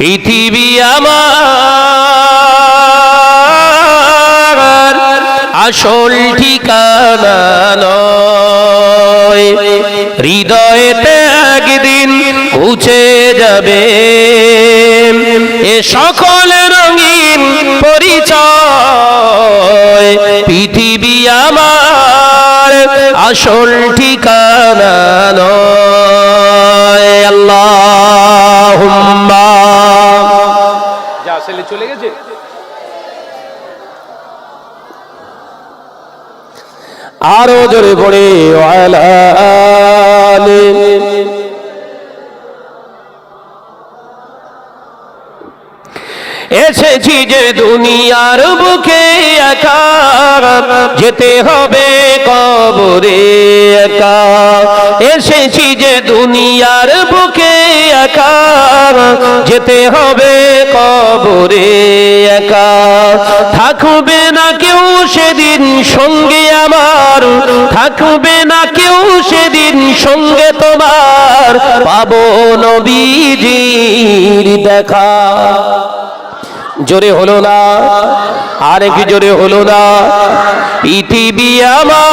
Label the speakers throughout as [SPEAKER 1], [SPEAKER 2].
[SPEAKER 1] পৃথিবী আমার আসল ঠিকানা নয়। হৃদয়েতে একদিন উঠে যাবে। এ সকল রঙিন পরিচয় পৃথিবী আমার আসল ঠিকানা নয়।
[SPEAKER 2] ছেলে চলে গেছে।
[SPEAKER 1] আরও জোরে পড়ে এসেছি যে দুনিয়ার বুকে একা, যেতে হবে কবরে একা। এসেছি যে দুনিয়ার বুকে একা, যেতে হবে কবরে একা থাকবে না কেউ সেদিন সঙ্গে আমার, থাকবে না কেউ সেদিন সঙ্গে তোমার। পাবো নবীজির দেখা। জোরে হলো না, আর কি জোরে হলো না। পৃথিবী আমার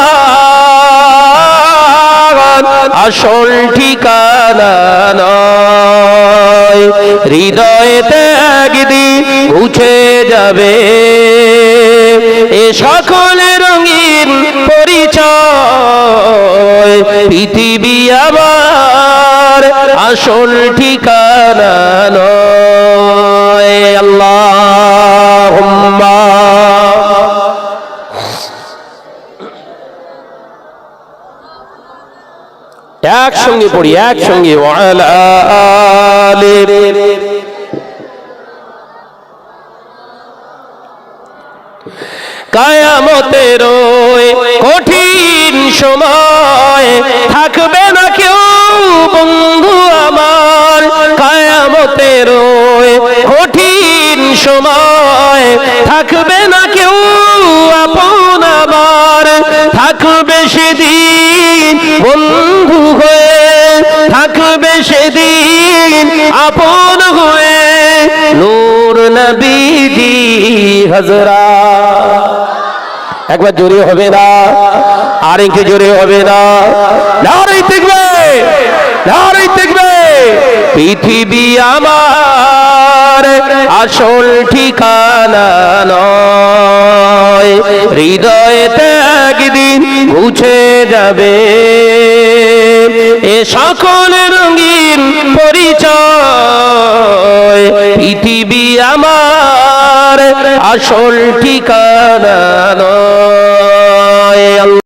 [SPEAKER 1] আসল ঠিকানা নয়। হৃদয়েতে যাবে এ সকল রঙিন পরিচয়, পৃথিবী আমার আসল ঠিকানা নয়। আল্লাহ একসঙ্গে পড়ি, একসঙ্গে আলে কায়ামতের কঠিন সময় থাকবে না কেউ বন্ধু আমার। কায়ামতের কঠিন সময় থাকবে না কেউ আপন আমার। থাকবে সেদিন বন্ধু হয়ে, থাকবে সেদিন আপন হয়ে। নূর নবীজি হজরা একবার জোরে হবে না। আর একটু জোরে হবে না। নারী দেখবে নারী দেখবে, পৃথিবী আমার আসল ঠিকানা নয়। হৃদয়েতে একদিন মুছে যাবে। এ সকল আসল ঠিকানা নয়।